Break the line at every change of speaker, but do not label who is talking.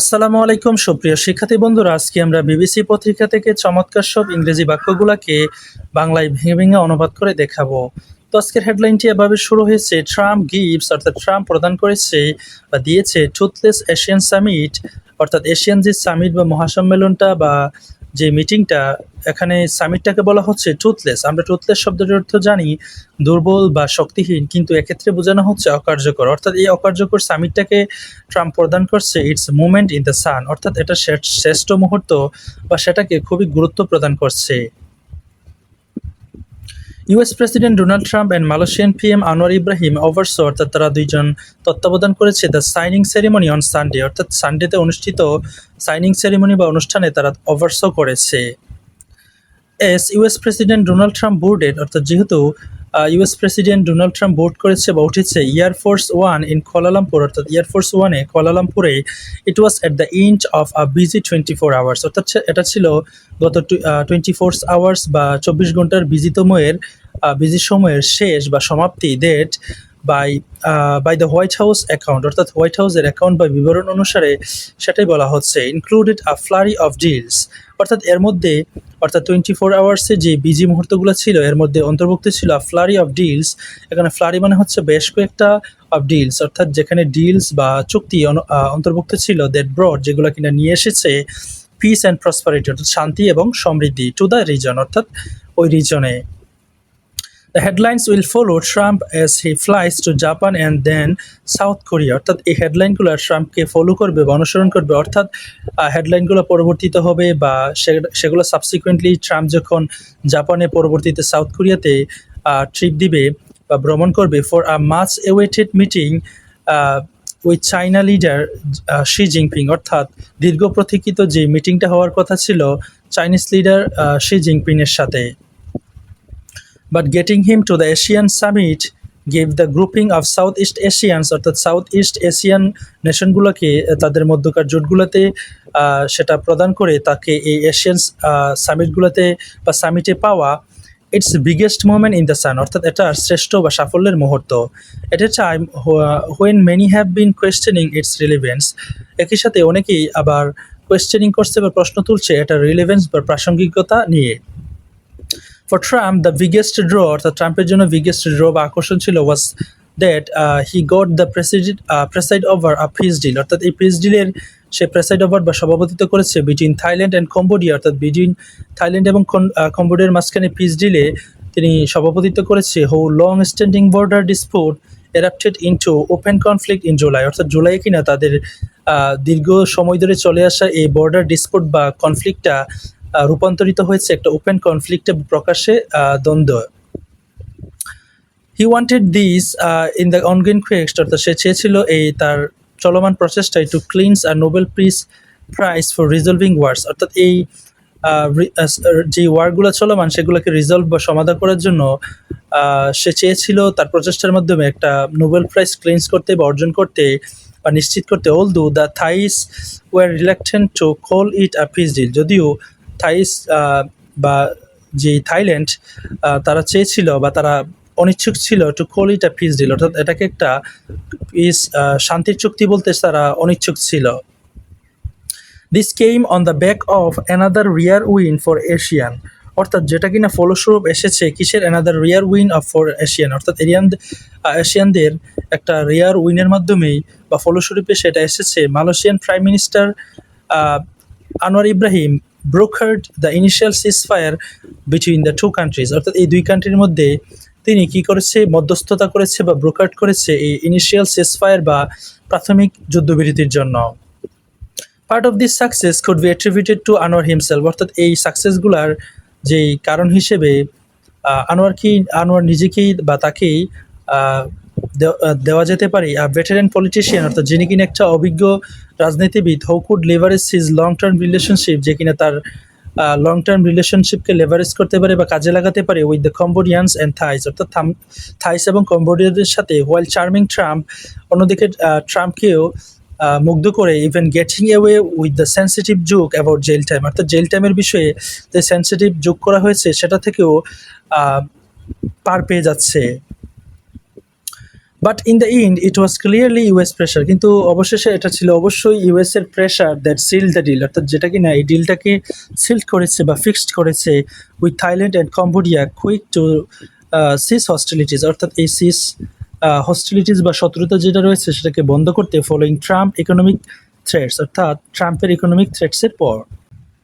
আসসালামু আলাইকুম, সুপ্রিয় শিক্ষার্থী বন্ধুরা। আজকে আমরা বিবিসি পত্রিকা থেকে চমৎকার সব ইংরেজি বাক্যগুলোকে বাংলায় ভেঙে ভেঙে অনুবাদ করে দেখাবো। তো আজকের হেডলাইনটি এভাবে শুরু হয়েছে, ট্রাম্প গিফটস অর্থাৎ ট্রাম্প প্রদান করেছে বা দিয়েছে টুথলেস এশিয়ান সামিট অর্থাৎ এশিয়ান যে সামিট বা মহাসম্মেলনটা বা যে মিটিংটা এখানে সামিটটাকে বলা হচ্ছে টুথলেস আমরা টুথলেস শব্দের অর্থ জানি দুর্বল বা শক্তিহীন, কিন্তু এক্ষেত্রে বোঝানো হচ্ছে অকার্যকর। অর্থাৎ এই অকার্যকর সামিটটাকে ট্রাম্প প্রদান করছে its movement in the sun অর্থাৎ এটা শ্রে- শ্রেষ্ঠ মুহূর্ত বা সেটাকে খুবই গুরুত্ব প্রদান করছে। US president Donald Trump and Malaysian PM Anwar Ibrahim oversaw অর্থাৎ তারা দুইজন তত্ত্বাবধান করেছে the signing ceremony on Sunday অর্থাৎ সানডেতে অনুষ্ঠিত সাইনিং সেরিমনি বা অনুষ্ঠানে তারা ওভারসো করেছে as US president Donald Trump বোর্ডের অর্থাৎ যেহেতু US president Donald Trump vote করেছে বা উঠেছে air force one in Kuala Lumpur অর্থাৎ এয়ারফোর্স ওয়ানে কোয়ালালামপুরে it was at the end of a busy twenty four hours অর্থাৎ এটা ছিল গত টোয়েন্টি ফোর আওয়ার্স বা চব্বিশ ঘণ্টার বিজিতময়ের বিজি সময়ের শেষ বা সমাপ্তি date by by the White House account অর্থাৎ হোয়াইট হাউসের অ্যাকাউন্ট বা বিবরণ অনুসারে সেটাই বলা হচ্ছে included a flurry of deals অর্থাৎ এর মধ্যে, অর্থাৎ টোয়েন্টি ফোর আওয়ার্সে যে বিজি মুহূর্তগুলো ছিল, এর মধ্যে অন্তর্ভুক্ত ছিল আ ফ্লারি অফ ডিলস এখানে ফ্লারি মানে হচ্ছে বেশ কয়েকটা অফ ডিলস অর্থাৎ যেখানে ডিলস বা চুক্তি অন্তর্ভুক্ত ছিল দ্যাট ব্রড যেগুলো কিনা নিয়ে এসেছে পিস অ্যান্ড প্রসপারিটি অর্থাৎ শান্তি এবং সমৃদ্ধি টু দ্য রিজন অর্থাৎ ওই রিজনে The headlines will follow Trump as he flies to Japan and then South Korea অর্থাৎ এই হেডলাইনগুলো ট্রাম্পকে ফলো করবে বা অনুসরণ করবে। অর্থাৎ হেডলাইনগুলো পরবর্তীতে হবে বা সেগুলো সাবসিকুয়েন্টলি ট্রাম্প যখন জাপানে পরবর্তীতে সাউথ কোরিয়াতে ট্রিপ দিবে বা ভ্রমণ করবে for a much awaited meeting with China leader Xi Jinping অর্থাৎ দীর্ঘ প্রতীক্ষিত যে মিটিংটা হওয়ার কথা ছিল চাইনিজ লিডার শি জিনপিংয়ের সাথে। But getting him to the Asian summit gave the grouping of Southeast Asians, অর্থাৎ সাউথ ইস্ট এশিয়ান নেশনগুলোকে তাদের মধ্যকার জোটগুলোতে সেটা প্রদান করে তাকে এই এশিয়ান সামিটগুলোতে বা সামিটে পাওয়া its biggest moment in the sun অর্থাৎ এটা শ্রেষ্ঠ বা সাফল্যের মুহূর্ত। At a time when many have been questioning its relevance একই সাথে অনেকেই আবার কোয়েশ্চেনিং করছে বা প্রশ্ন তুলছে এটা রিলেভেন্স বা প্রাসঙ্গিকতা নিয়ে। For Trump the biggest draw অর্থাৎ ট্রাম্পের জন্য বিগেস্ট ড্র বা আকর্ষণ ছিল was that he got the president preside over a peace deal অর্থাৎ এই পিস ডিলের সে প্রেসাইড ওভার বা সভাপতিত্ব করেছে বিটুইন থাইল্যান্ড অ্যান্ড কম্বোডিয়া অর্থাৎ বিটুইন থাইল্যান্ড এবং কম্বোডিয়ার মাঝখানে পিস ডিলে তিনি সভাপতিত্ব করেছে who long standing border dispute erupted into open conflict in July অর্থাৎ জুলাই কিনা তাদের দীর্ঘ সময় ধরে চলে আসা এই বর্ডার ডিসপুট বা কনফ্লিক্টটা রূপান্তরিত হয়েছে একটা ওপেন কনফ্লিক্টে প্রকাশ্যে দ্বন্দ্ব। He wanted this in the ongoing quest অর্থাৎ সে চেয়েছিল এই তার চলমান প্রচেষ্টায় to clinch a Nobel Peace Prize for resolving wars অর্থাৎ এই যে ওয়ারগুলো চলমান, সেগুলোকে রিজলভ বা সমাধান করার জন্য সে চেয়েছিল তার প্রচেষ্টার মাধ্যমে একটা নোবেল প্রাইজ ক্লিনস করতে বা অর্জন করতে বা নিশ্চিত করতে although the Thais were reluctant to call it a peace deal যদিও থাইস বা যে থাইল্যান্ড তারা চেয়েছিল বা তারা অনিচ্ছুক ছিল to call it peace deal অর্থাৎ এটাকে একটা পিস শান্তির চুক্তি বলতে তারা অনিচ্ছুক ছিল। This came on the back of another rare win for ASEAN অর্থাৎ যেটা কিনা ফলস্বরূপ এসেছে কিসের another rare win of for ASEAN অর্থাৎ এরিয়ান এশিয়ানদের একটা রিয়ার উইনের মাধ্যমেই বা ফলস্বরূপে সেটা এসেছে। Malaysian prime minister Anwar Ibrahim brokered the initial ceasefire between the two countries অর্থাৎ এই দুই কান্ট্রির মধ্যে তিনি কি করেছে? মধ্যস্থতা করেছে বা ব্রোকার্ড করেছে এই ইনিশিয়াল সিসফায়ার বা প্রাথমিক যুদ্ধবিরতির জন্য। Part of this success could be attributed to Anwar himself অর্থাৎ এই সাকসেসগুলার যেই কারণ হিসেবে আনোয়ার কি আনোয়ার নিজেকেই বা তাকেই দেওয়া যেতে পারে। আর ভেটারেন পলিটিশিয়ান অর্থাৎ যিনি কিনা একটা অভিজ্ঞ রাজনীতিবিদ who could leverage his long term relationship যে কিনা তার লং টার্ম রিলেশনশিপকে লেভারেজ করতে পারে বা কাজে লাগাতে পারে with the Cambodians and Thais অর্থাৎ থাইস এবং কম্বোডিয়ানদের সাথে ওয়াইল চার্মিং ট্রাম্প অন্যদিকে ট্রাম্পকেও মুগ্ধ করে even getting away with the sensitive joke about jail time অর্থাৎ জেল টাইমের বিষয়ে যে সেন্সিটিভ যোগ করা হয়েছে, সেটা থেকেও পার পেয়ে যাচ্ছে। But in the end it was clearly US pressure কিন্তু অবশেষে এটা ছিল অবশ্যই ইউএস এর pressure that seal the deal অর্থাৎ যেটা কিনা এই ডিলটাকে সিল্ড করেছে বা ফিক্সড করেছে with Thailand and Cambodia quick to cease hostilities অর্থাৎ এই সিস হস্টিলিটিস বা শত্রুতা যেটা রয়েছে সেটাকে বন্ধ করতে ফলোয়িং ট্রাম্প ইকোনমিক থ্রেটস অর্থাৎ ট্রাম্পের ইকোনমিক থ্রেটসের পর।